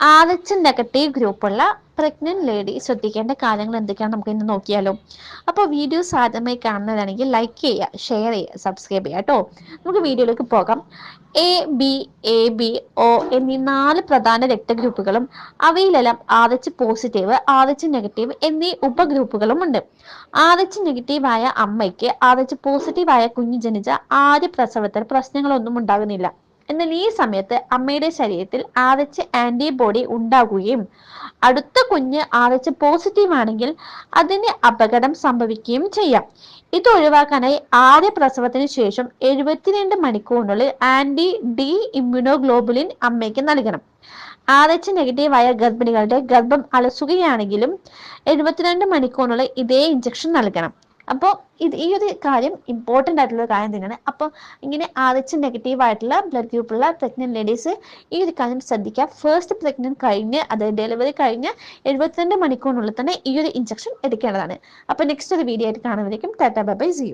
R H negative ഗ്രൂപ്പുള്ള pregnant lady ശ്രദ്ധിക്കേണ്ട കാര്യങ്ങൾ എന്തൊക്കെയാണ് നമുക്ക് ഇന്ന് നോക്കിയാലോ. അപ്പോൾ വീഡിയോസ് ആദ്യമായി കാണുന്നതാണെങ്കിൽ ലൈക്ക് ചെയ്യുക ഷെയർ ചെയ്യുക സബ്സ്ക്രൈബ് ചെയ്യുക കേട്ടോ നമുക്ക് വീഡിയോയിലേക്ക് പോകാം. A B A B O എന്നീ നാല് പ്രധാന രക്തഗ്രൂപ്പുകളും അവയിലെല്ലാം R H positive R H negative എന്നീ ഉപഗ്രൂപ്പുകളും ഉണ്ട്. ആർ എച്ച് നെഗറ്റീവ് ആയ അമ്മയ്ക്ക് ആർ എച്ച് പോസിറ്റീവ് ആയ കുഞ്ഞ് ജനിച്ച ആദ്യ പ്രസവത്തിൽ പ്രശ്നങ്ങളൊന്നും ഉണ്ടാകുന്നില്ല. എന്നാൽ ഈ സമയത്ത് അമ്മയുടെ ശരീരത്തിൽ ആദച്ച് ആന്റിബോഡി ഉണ്ടാകുകയും അടുത്ത കുഞ്ഞ് ആദച്ച് പോസിറ്റീവ് ആണെങ്കിൽ അതിന് അപകടം സംഭവിക്കുകയും ചെയ്യാം. ഇത് ഒഴിവാക്കാനായി ആദ്യ പ്രസവത്തിന് ശേഷം എഴുപത്തിരണ്ട് മണിക്കൂറിനുള്ളിൽ ആന്റി ഡി ഇമ്മ്യൂണോഗ്ലോബുലിൻ അമ്മയ്ക്ക് നൽകണം. ആദച്ച് നെഗറ്റീവായ ഗർഭിണികളുടെ ഗർഭം അലസുകയാണെങ്കിലും എഴുപത്തിരണ്ട് മണിക്കൂറിനുള്ളിൽ ഇതേ ഇഞ്ചക്ഷൻ നൽകണം. അപ്പോൾ ഇത് ഈ ഒരു കാര്യം ഇമ്പോർട്ടന്റ് ആയിട്ടുള്ള കാര്യം തന്നെയാണ്. അപ്പോൾ ഇങ്ങനെ ആർ നെഗറ്റീവ് ആയിട്ടുള്ള ബ്ലഡ് ഗ്രൂപ്പുള്ള പ്രഗ്നന്റ് ലേഡീസ് ഈ ഒരു കാര്യം ശ്രദ്ധിക്കുക. ഫസ്റ്റ് പ്രഗ്നന്റ് കഴിഞ്ഞ് അതായത് ഡെലിവറി കഴിഞ്ഞ് എഴുപത്തിരണ്ട് മണിക്കൂറിനുള്ളിൽ തന്നെ ഈ ഒരു ഇഞ്ചക്ഷൻ എടുക്കേണ്ടതാണ്. അപ്പോൾ നെക്സ്റ്റ് ഒരു വീഡിയോ ആയിട്ട് കാണുമ്പോഴേക്കും ടാറ്റ ബൈ സി യു